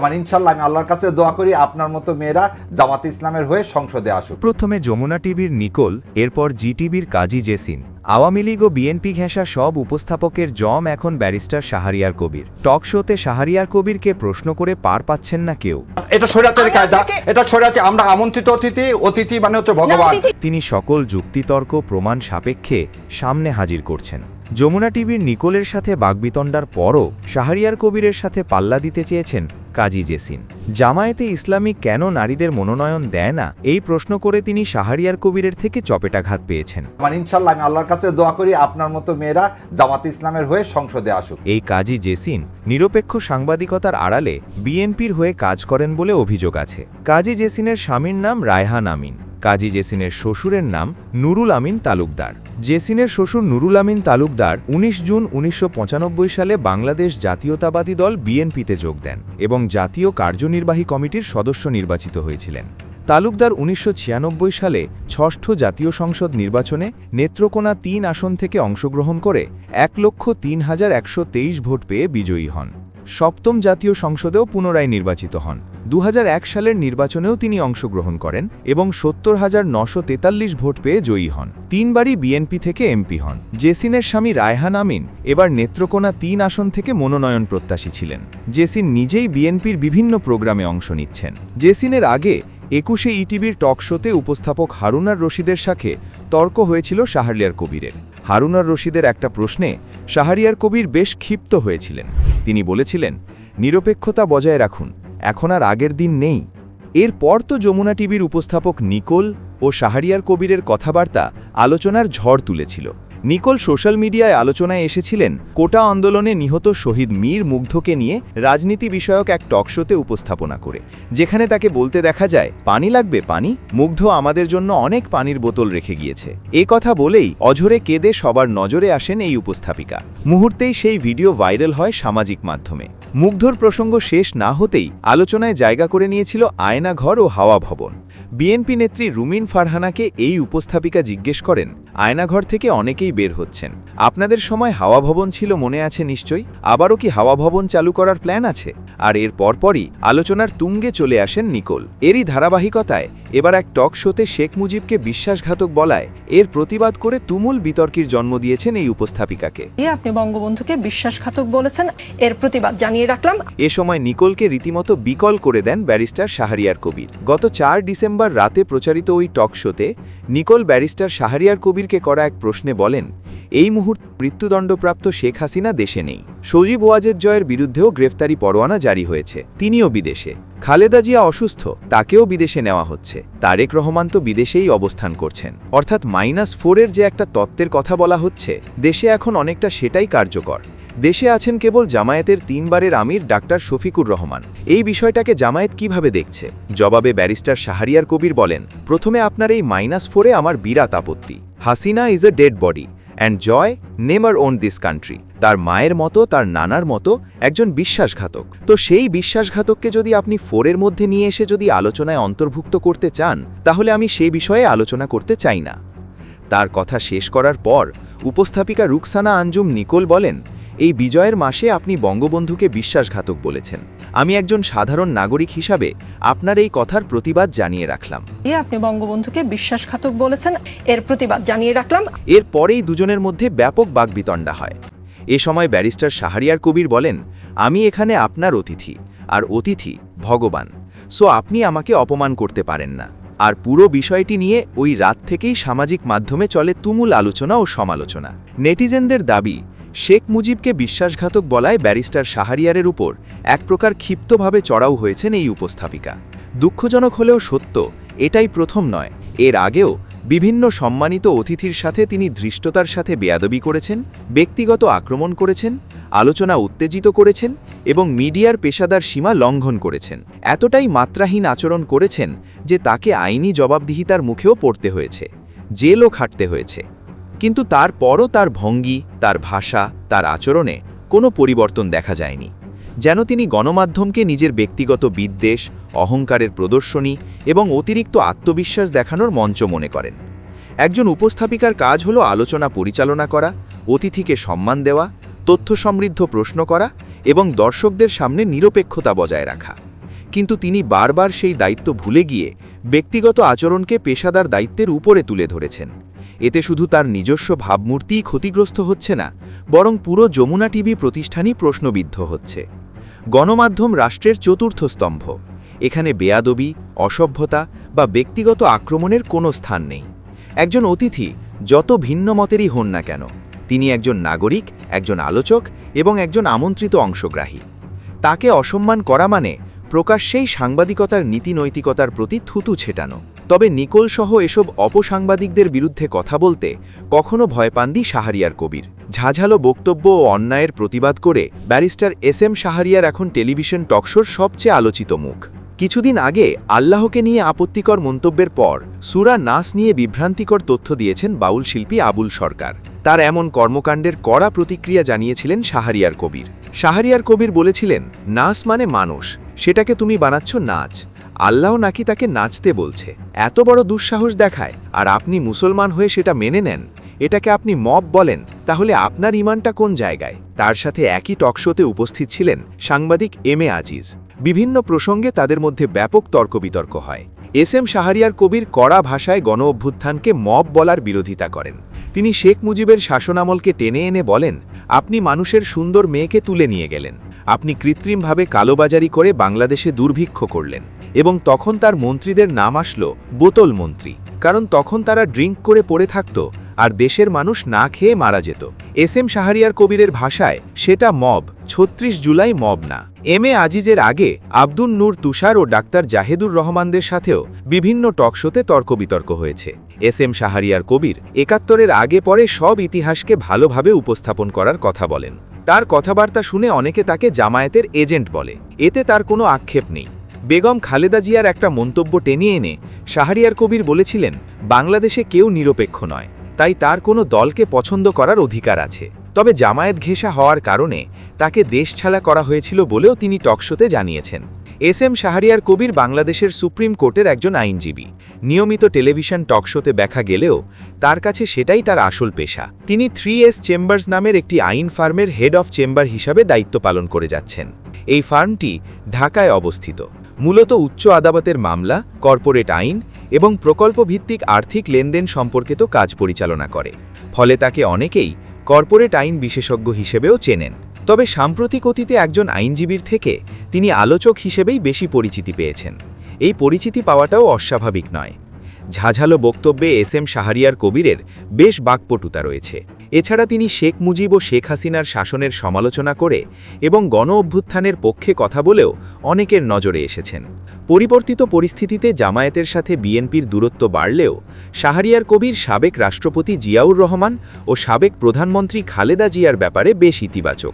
আমার ইনশাল্লাহ আমি আল্লাহর কাছে দোয়া করি আপনার মতো মেয়েরা জামাত ইসলামের হয়ে সংসদে আসুক। প্রথমে যমুনা টিভির নিকোল এরপর জি টিভির কাজী জেসিন। আওয়ামী লীগ ও বিএনপি ঘেঁষা সব উপস্থাপকের জম এখন ব্যারিস্টার শাহরিয়ার কবির। টক শোতে শাহরিয়ার কবিরকে প্রশ্ন করে পার পাচ্ছেন না কেউ। এটা স্বৈরাচারী কায়দা এটা স্বৈরাচারী আমরা আমন্ত্রিত অতিথি অতিথি মানে হচ্ছে ভগবান। তিনি সকল যুক্তিতর্ক প্রমাণ সাপেক্ষে সামনে হাজির করছেন। যমুনা টিভির নিকোলের সাথে বাগবিতণ্ডার পরও শাহরিয়ার কবিরের সাথে পাল্লা দিতে চেয়েছেন কাজী জেসিন। জামায়াতে ইসলামী কেন নারীদের মনোনয়ন দেয় না? এই প্রশ্ন করে তিনি শাহরিয়ার কবিরের থেকে চপেটাঘাত পেয়েছেন। আমার ইনশাল্লাহ আমি আল্লাহর কাছে দোয়া করি আপনার মতো মেয়েরা জামাত ইসলামের হয়ে সংসদে আসুক। এই কাজী জেসিন নিরপেক্ষ সাংবাদিকতার আড়ালে বিএনপির হয়ে কাজ করেন বলে অভিযোগ আছে। কাজী জেসিনের স্বামীর নাম রায়হান আমিন। কাজী জেসিনের শ্বশুরের নাম নুরুল আমিন তালুকদার। জেসিনের শ্বশুর নুরুল আমিন তালুকদার ১৯ জুন উনিশশো পঁচানব্বই সালে বাংলাদেশ জাতীয়তাবাদী দল বিএনপিতে যোগ দেন এবং জাতীয় কার্যনির্বাহী কমিটির সদস্য নির্বাচিত হয়েছিলেন। তালুকদার উনিশশো ছিয়ানব্বই সালে ষষ্ঠ জাতীয় সংসদ নির্বাচনে নেত্রকোনা তিন আসন থেকে অংশগ্রহণ করে এক লক্ষ তিন হাজার একশো তেইশ ভোট পেয়ে বিজয়ী হন। সপ্তম জাতীয় সংসদেও পুনরায় নির্বাচিত হন। দু হাজার এক সালের নির্বাচনেও তিনি অংশগ্রহণ করেন এবং সত্তর হাজার নশো তেতাল্লিশ ভোট পেয়ে জয়ী হন। তিনবারই বিএনপি থেকে এমপি হন। জেসিনের স্বামী রায়হান আমিন এবার নেত্রকোনা তিন আসন থেকে মনোনয়ন প্রত্যাশী ছিলেন। জেসিন নিজেই বিএনপির বিভিন্ন প্রোগ্রামে অংশ নিচ্ছেন। জেসিনের আগে একুশে ইটিভির টক শোতে উপস্থাপক হারুনার রশিদের সাথে তর্ক হয়েছিল শাহরিয়ার কবিরের। হারুনার রশিদের একটা প্রশ্নে শাহরিয়ার কবির বেশ ক্ষিপ্ত হয়েছিলেন। তিনি বলেছিলেন, নিরপেক্ষতা বজায় রাখুন, এখন আর আগের দিন নেই। এরপর তো যমুনা টিভির উপস্থাপক নিকোল ও শাহরিয়ার কবিরের কথাবার্তা আলোচনার ঝড় তুলেছিল। নিকোল সোশ্যাল মিডিয়ায় আলোচনায় এসেছিলেন, কোটা আন্দোলনে নিহত শহীদ মীর মুগ্ধকে নিয়ে রাজনীতি বিষয়ক এক টকশোতে উপস্থাপনা করে, যেখানে তাকে বলতে দেখা যায়, পানি লাগবে, পানি? মুগ্ধ আমাদের জন্য অনেক পানির বোতল রেখে গিয়েছে। এ কথা বলেই অঝরে কেঁদে সবার নজরে আসেন এই উপস্থাপিকা। মুহূর্তেই সেই ভিডিও ভাইরাল হয় সামাজিক মাধ্যমে। মুগ্ধর প্রসঙ্গ শেষ না হতেই আলোচনায় জায়গা করে নিয়েছিল আয়নাঘর ও হাওয়া ভবন। বিএনপি নেত্রী রুমিন ফারহানাকে এই উপস্থাপিকা জিজ্ঞেস করেন আয়নাঘর থেকে অনেকেই বের হচ্ছেন। আপনাদের সময় হাওয়া ভবন ছিল মনে আছে নিশ্চয়ই? আবারও কি হাওয়া ভবন চালু করার প্ল্যান আছে? আর এর পরপরই আলোচনার তুঙ্গে চলে আসেন নিকোল। এরই ধারাবাহিকতায় এবার এক টক শোতে শেখ মুজিবকে বিশ্বাসঘাতক বলায় এর প্রতিবাদ করে তুমুল বিতর্কের জন্ম দিয়েছেন এই উপস্থাপিকাকে। আপনি বঙ্গবন্ধুকে বিশ্বাসঘাতক বলেছেন এর প্রতিবাদ জানিয়ে রাখলাম। এ সময় নিকোলকে রীতিমতো বিকল করে দেন ব্যারিস্টার শাহরিয়ার কবির। গত চার ডিসেম্বর রাতে প্রচারিত ওই টক শোতে নিকোল ব্যারিস্টার শাহরিয়ার কবিরকে করা এক প্রশ্নে বলেন, এই মুহূর্তে মৃত্যুদণ্ডপ্রাপ্ত শেখ হাসিনা দেশে নেই। সজীব ওয়াজেদ জয়ের বিরুদ্ধেও গ্রেফতারি পরোয়ানা জারি হয়েছে। তিনিও বিদেশে। খালেদা জিয়া অসুস্থ, তাকেও বিদেশে নেওয়া হচ্ছে। তারেক রহমান তো বিদেশেই অবস্থান করছেন। অর্থাৎ মাইনাস ফোরের যে একটা তত্ত্বের কথা বলা হচ্ছে, দেশে এখন অনেকটা সেটাই কার্যকর। দেশে আছেন কেবল জামায়াতের তিনবারের আমির ডাক্তার শফিকুর রহমান। এই বিষয়টাকে জামায়াত কীভাবে দেখছে? জবাবে ব্যারিস্টার শাহরিয়ার কবির বলেন, প্রথমে আপনার এই মাইনাস ফোরে আমার বিরাট আপত্তি। Hasina is a dead body and Joy never own this country তার মায়ের মতো, তার নানার মতো একজন বিশ্বাসঘাতক। তো সেই বিশ্বাসঘাতককে যদি আপনি ফোরের মধ্যে নিয়ে এসে যদি আলোচনায় অন্তর্ভুক্ত করতে চান, তাহলে আমি সেই বিষয়ে আলোচনা করতে চাই না। তার কথা শেষ করার পর, উপস্থাপিকা রুকসানা আঞ্জুম নিকোল বলেন এই বিজয়ের মাসে আপনি বঙ্গবন্ধুকে বিশ্বাসঘাতক বলেছেন। আমি একজন সাধারণ নাগরিক হিসাবে আপনার এই কথার প্রতিবাদ জানিয়ে রাখলাম। আপনি বঙ্গবন্ধুকে বিশ্বাসঘাতক বলেছেন এর প্রতিবাদ জানিয়ে রাখলাম। এর পরেই দুজনের মধ্যে ব্যাপক বাগবিতণ্ডা হয়। এ সময় ব্যারিস্টার শাহরিয়ার কবির বলেন আমি এখানে আপনার অতিথি আর অতিথি ভগবান। সো আপনি আমাকে অপমান করতে পারেন না। আর পুরো বিষয়টি নিয়ে ওই রাত থেকেই সামাজিক মাধ্যমে চলে তুমুল আলোচনা ও সমালোচনা। নেটিজেনদের দাবি শেখ মুজিবকে বিশ্বাসঘাতক বলায় ব্যারিস্টার শাহরিয়ারের উপর এক প্রকার ক্ষিপ্তভাবে চড়াও হয়েছেন এই উপস্থাপিকা। দুঃখজনক হলেও সত্য, এটাই প্রথম নয়। এর আগেও বিভিন্ন সম্মানিত অতিথির সাথে তিনি ধৃষ্টতার সাথে বেয়াদবি করেছেন, ব্যক্তিগত আক্রমণ করেছেন, আলোচনা উত্তেজিত করেছেন এবং মিডিয়ার পেশাদার সীমা লঙ্ঘন করেছেন। এতটাই মাত্রাহীন আচরণ করেছেন যে তাকে আইনি জবাবদিহিতার মুখেও পড়তে হয়েছে, জেলও খাটতে হয়েছে। কিন্তু তারপরও তার ভঙ্গি, তার ভাষা, তার আচরণে কোনো পরিবর্তন দেখা যায়নি। যেন তিনি গণমাধ্যমকে নিজের ব্যক্তিগত বিদ্বেষ, অহংকারের প্রদর্শনী এবং অতিরিক্ত আত্মবিশ্বাস দেখানোর মঞ্চ মনে করেন। একজন উপস্থাপিকার কাজ হলো আলোচনা পরিচালনা করা, অতিথিকে সম্মান দেওয়া তথ্য সমৃদ্ধ প্রশ্ন করা এবং দর্শকদের সামনে নিরপেক্ষতা বজায় রাখা। কিন্তু তিনি বারবার সেই দায়িত্ব ভুলে গিয়ে ব্যক্তিগত আচরণকে পেশাদার দায়িত্বের উপরে তুলে ধরেছেন। এতে শুধু তার নিজস্ব ভাবমূর্তিই ক্ষতিগ্রস্ত হচ্ছে না, বরং পুরো যমুনা টিভি প্রতিষ্ঠানই প্রশ্নবিদ্ধ হচ্ছে। গণমাধ্যম রাষ্ট্রের চতুর্থ স্তম্ভ। এখানে বেয়াদবি, অসভ্যতা বা ব্যক্তিগত আক্রমণের কোনো স্থান নেই। একজন অতিথি যত ভিন্ন মতেরই হন না কেন, তিনি একজন নাগরিক, একজন আলোচক এবং একজন আমন্ত্রিত অংশগ্রাহী। তাকে অসম্মান করা মানে প্রকাশ্যেই সাংবাদিকতার নীতি নৈতিকতার প্রতি থুতু ছেটানো। তবে নিকোল সহ এসব অপসাংবাদিকদের বিরুদ্ধে কথা বলতে কখনো ভয় পাননি শাহরিয়ার কবির। ঝাঝালো বক্তব্য ও অন্যায়ের প্রতিবাদ করে ব্যারিস্টার এস এম শাহরিয়ার এখন টেলিভিশন টকশোর সবচেয়ে আলোচিত মুখ। কিছুদিন আগে আল্লাহকে নিয়ে আপত্তিকর মন্তব্যের পর সুরা নাস নিয়ে বিভ্রান্তিকর তথ্য দিয়েছেন বাউল শিল্পী আবুল সরকার। তার এমন কর্মকাণ্ডের কড়া প্রতিক্রিয়া জানিয়েছিলেন শাহরিয়ার কবির। শাহরিয়ার কবির বলেছিলেন, নাস মানে মানুষ, সেটাকে তুমি বানাচ্ছ নাচ। আল্লাহ নাকি তাকে নাচতে বলছে। এত বড় দুঃসাহস দেখায়, আর আপনি মুসলমান হয়ে সেটা মেনে নেন। এটাকে আপনি মব বলেন, তাহলে আপনার ইমানটা কোন জায়গায়? তার সাথে একই টকশোতে উপস্থিত ছিলেন সাংবাদিক এম এ আজিজ। বিভিন্ন প্রসঙ্গে তাদের মধ্যে ব্যাপক তর্ক বিতর্ক হয়। এস এম শাহরিয়ার কবির কড়া ভাষায় গণ অভ্যুত্থানকে মব বলার বিরোধিতা করেন। তিনি শেখ মুজিবের শাসনামলকে টেনে এনে বলেন, আপনি মানুষের সুন্দর মেয়েকে তুলে নিয়ে গেলেন। আপনি কৃত্রিমভাবে কালোবাজারি করে বাংলাদেশে দুর্ভিক্ষ করলেন। এবং তখন তার মন্ত্রীদের নাম আসলো বোতল মন্ত্রী। কারণ তখন তারা ড্রিঙ্ক করে পড়ে থাকত আর দেশের মানুষ না খেয়ে মারা যেত। এস এম শাহরিয়ার কবিরের ভাষায় সেটা মব, ছত্রিশ জুলাই মব না। এম এ আজিজের আগে আব্দুল নূর তুষার ও ডাক্তার জাহেদুর রহমানদের সাথেও বিভিন্ন টকশোতে তর্ক বিতর্ক হয়েছে। এস এম শাহরিয়ার কবির একাত্তরের আগে পরে সব ইতিহাসকে ভালোভাবে উপস্থাপন করার কথা বলেন। তার কথাবার্তা শুনে অনেকে তাকে জামায়াতের এজেন্ট বলে। এতে তার কোনো আক্ষেপ নেই। বেগম খালেদা জিয়ার একটা মন্তব্য টেনে এনে শাহরিয়ার কবির বলেছিলেন, বাংলাদেশে কেউ নিরপেক্ষ নয়, তাই তার কোনো দলকে পছন্দ করার অধিকার আছে। তবে জামায়াত ঘেঁষা হওয়ার কারণে তাকে দেশ ছাড়া করা হয়েছিল বলেও তিনি টকশোতে জানিয়েছেন। এস এম শাহরিয়ার কবির বাংলাদেশের সুপ্রিম কোর্টের একজন আইনজীবী। নিয়মিত টেলিভিশন টকশোতে দেখা গেলেও তার কাছে সেটাই তার আসল পেশা। তিনি থ্রি এস চেম্বার্স নামের একটি আইন ফার্মের হেড অফ চেম্বার হিসাবে দায়িত্ব পালন করে যাচ্ছেন। এই ফার্মটি ঢাকায় অবস্থিত। মূলত উচ্চ আদালতের মামলা, কর্পোরেট আইন এবং প্রকল্প ভিত্তিক আর্থিক লেনদেন সম্পর্কিত কাজ পরিচালনা করে। ফলে তাকে অনেকেই কর্পোরেট আইন বিশেষজ্ঞ হিসেবেও চেনেন। তবে সাম্প্রতিক অতীতে একজন আইনজীবীর থেকে তিনি আলোচক হিসেবেই বেশি পরিচিতি পেয়েছেন। এই পরিচিতি পাওয়াটাও অস্বাভাবিক নয়। ঝাঝালো বক্তব্যে এস এম শাহরিয়ার কবিরের বেশ বাকপটুতা রয়েছে। এছাড়া তিনি শেখ মুজিব ও শেখ হাসিনার শাসনের সমালোচনা করে এবং গণ অভ্যুত্থানের পক্ষে কথা বলেও অনেকের নজরে এসেছেন। পরিবর্তিত পরিস্থিতিতে জামায়াতের সাথে বিএনপির দূরত্ব বাড়লেও শাহরিয়ার কবির সাবেক রাষ্ট্রপতি জিয়াউর রহমান ও সাবেক প্রধানমন্ত্রী খালেদা জিয়ার ব্যাপারে বেশ ইতিবাচক।